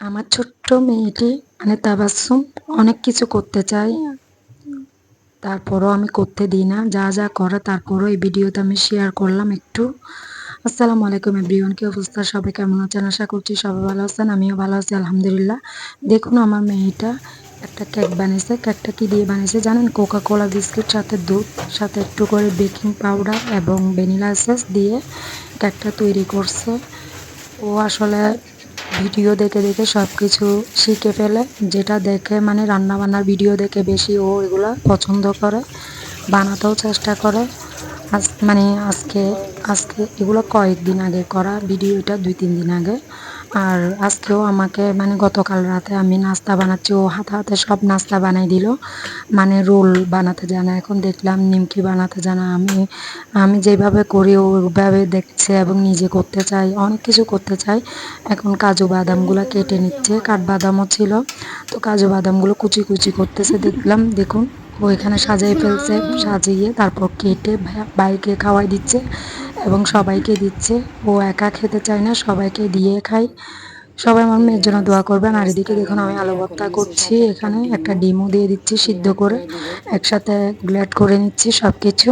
আমার ছোট্ট মেয়েটি মানে তাবাসুম অনেক কিছু করতে চাই তারপরও আমি করতে দিই না। যা যা করে তারপরও এই ভিডিওতে আমি শেয়ার করলাম একটু। আসসালামু আলাইকুম এভরিওয়ান কি অবস্থা? সবাই কেমন আছেন? আশা করছি সবাই ভালো আছেন, আমিও ভালো আছি, আলহামদুলিল্লাহ। দেখুন আমার মেয়েটা একটা কেক বানিয়েছে। কেকটা কি দিয়ে বানিয়েছে জানেন? কোকা কোলা বিস্কিট সাথে দুধ, সাথে একটু করে বেকিং পাউডার এবং ভ্যানিলা এসেন্স দিয়ে কেকটা তৈরি করছে। ও আসলে ভিডিও দেখে দেখে সব কিছু শিখে ফেলে, যেটা দেখে মানে রান্না বান্নার ভিডিও দেখে বেশি ও এগুলো পছন্দ করে, বানাতেও চেষ্টা করে। আজ মানে আজকে আজকে এগুলো কয়েকদিন আগে করা ভিডিওটা দুই তিন দিন আগে। আর আজকেও আমাকে মানে গতকাল রাতে আমি নাস্তা বানাচ্ছি। ও হাতে হাতে সব নাস্তা বানাই দিল। মানে রোল বানাতে জানা। এখন দেখলাম নিমকি বানাতে জানা। আমি আমি যেভাবে করি ওইভাবে দেখছে এবং নিজে করতে চাই। অনেক কিছু করতে চাই। এখন কাজু বাদামগুলো কেটে নিচ্ছে। কাঠবাদামও ছিল। তো কাজু বাদামগুলো কুচি কুচি করতেছে। দেখলাম, দেখুন ওইখানে সাজিয়ে ফেলছে। সাজিয়ে তারপর কেটে বাইকে খাওয়াই দিচ্ছে। এবং সবাইকে দিচ্ছে। ও একা খেতে চায় না, সবাইকে দিয়ে খাই সবাই আমার মেয়ের জন্য দোয়া করবেন। আর এদিকে দেখুন, আমি আলু ভর্তা করছি। এখানে একটা ডিমও দিয়ে দিচ্ছি সিদ্ধ করে। একসাথে গ্লেড করে নিচ্ছি সব কিছু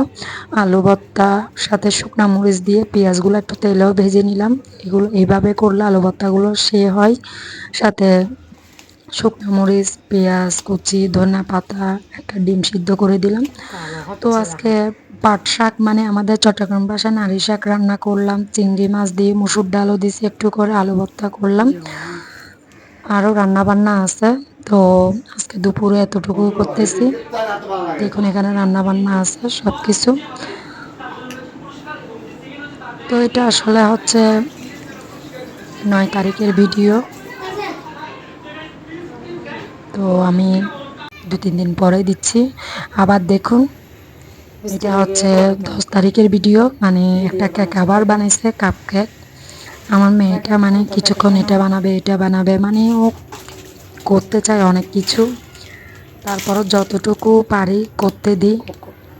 আলু ভর্তা, সাথে শুকনা মরিচ দিয়ে পেঁয়াজগুলো একটু তেলেও ভেজে নিলাম। এগুলো এইভাবে করলে আলু ভর্তাগুলো সে হয়। সাথে শুকনো মরিচ, পেঁয়াজ, কুচি ধনা পাতা একটা ডিম সিদ্ধ করে দিলাম। তো আজকে পাট শাক মানে আমাদের চট্টগ্রাম ভাষায় নারী শাক রান্না করলাম চিংড়ি মাছ দিয়ে মুসুর ডালও দিয়েছি একটু করে আলু ভর্তা করলাম। আরও রান্না বান্না আছে তো আজকে দুপুরে এতটুকু করতেছি। দেখুন এখানে রান্না বান্না আছে সব কিছু তো এটা আসলে হচ্ছে নয় তারিখের ভিডিও। তো আমি দু তিন দিন পরে দিচ্ছি। আবার দেখুন এটা হচ্ছে দশ তারিখের ভিডিও মানে একটা কেক আবার বানাইছে কাপ কেক আমার মেয়েটা মানে কিছুক্ষণ এটা বানাবে এটা বানাবে মানে ও করতে চায় অনেক কিছু। তারপরও যতটুকু পারি করতে দিই।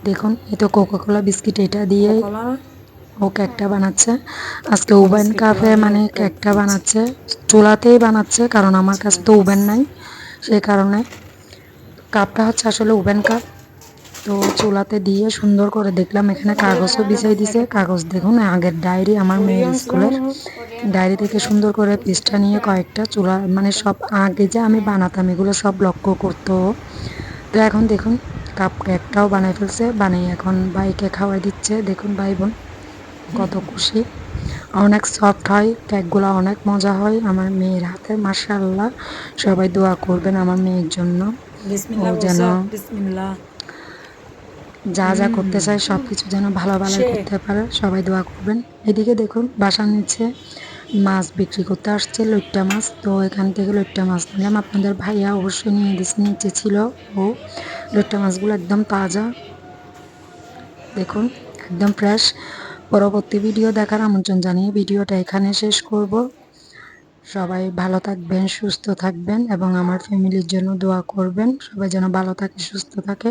দেখুন এই তো কোলা বিস্কিট এটা দিয়ে ও কেকটা বানাচ্ছে। আজকে ওভেন কাপে মানে কেকটা বানাচ্ছে। চুলাতেই বানাচ্ছে, কারণ আমার কাছে তো ওভেন নাই সেই কারণে। কাপটা হচ্ছে আসলে ওভেন কাপ তো চুলাতে দিয়ে সুন্দর করে দেখলাম এখানে কাগজও বিছাই দিছে। কাগজ দেখুন আগের ডায়েরি আমার মেয়ের স্কুলের। ডায়েরি থেকে সুন্দর করে পিসটা নিয়ে কয়েকটা চুলা মানে সব আগে যে আমি বানাতাম এগুলো সব লক্ষ্য করতো। তো এখন দেখুন কাপ কেকটাও বানাই ফেলছে। বানিয়ে এখন বাইকে খাওয়াই দিচ্ছে। দেখুন ভাই বোন কত খুশি। অনেক সফট হয় কেকগুলো অনেক মজা হয়। আমার মেয়ের হাতে মার্শাল্লাহ সবাই দোয়া করবেন আমার মেয়ের জন্য। যেন যা যা করতে চায় সব কিছু যেন ভালো ভালো করতে পারে সবাই দোয়া করবেন। এদিকে দেখুন বাসার নিচে মাছ বিক্রি করতে আসছে লইট্টা মাছ। তো এখান থেকে লইট্টা মাছ নিলাম। আপনাদের ভাইয়া অবশ্যই নিয়ে দিচ্ছে নিচে ছিল ও। লইট্টা মাছগুলো একদম তাজা। দেখুন একদম ফ্রেশ পরবর্তী ভিডিও দেখার আমন্ত্রণ জানিয়ে ভিডিওটা এখানে শেষ করব। সবাই ভালো থাকবেন সুস্থ থাকবেন এবং আমার ফ্যামিলির জন্য দোয়া করবেন। সবাই যেন ভালো থাকে সুস্থ থাকে।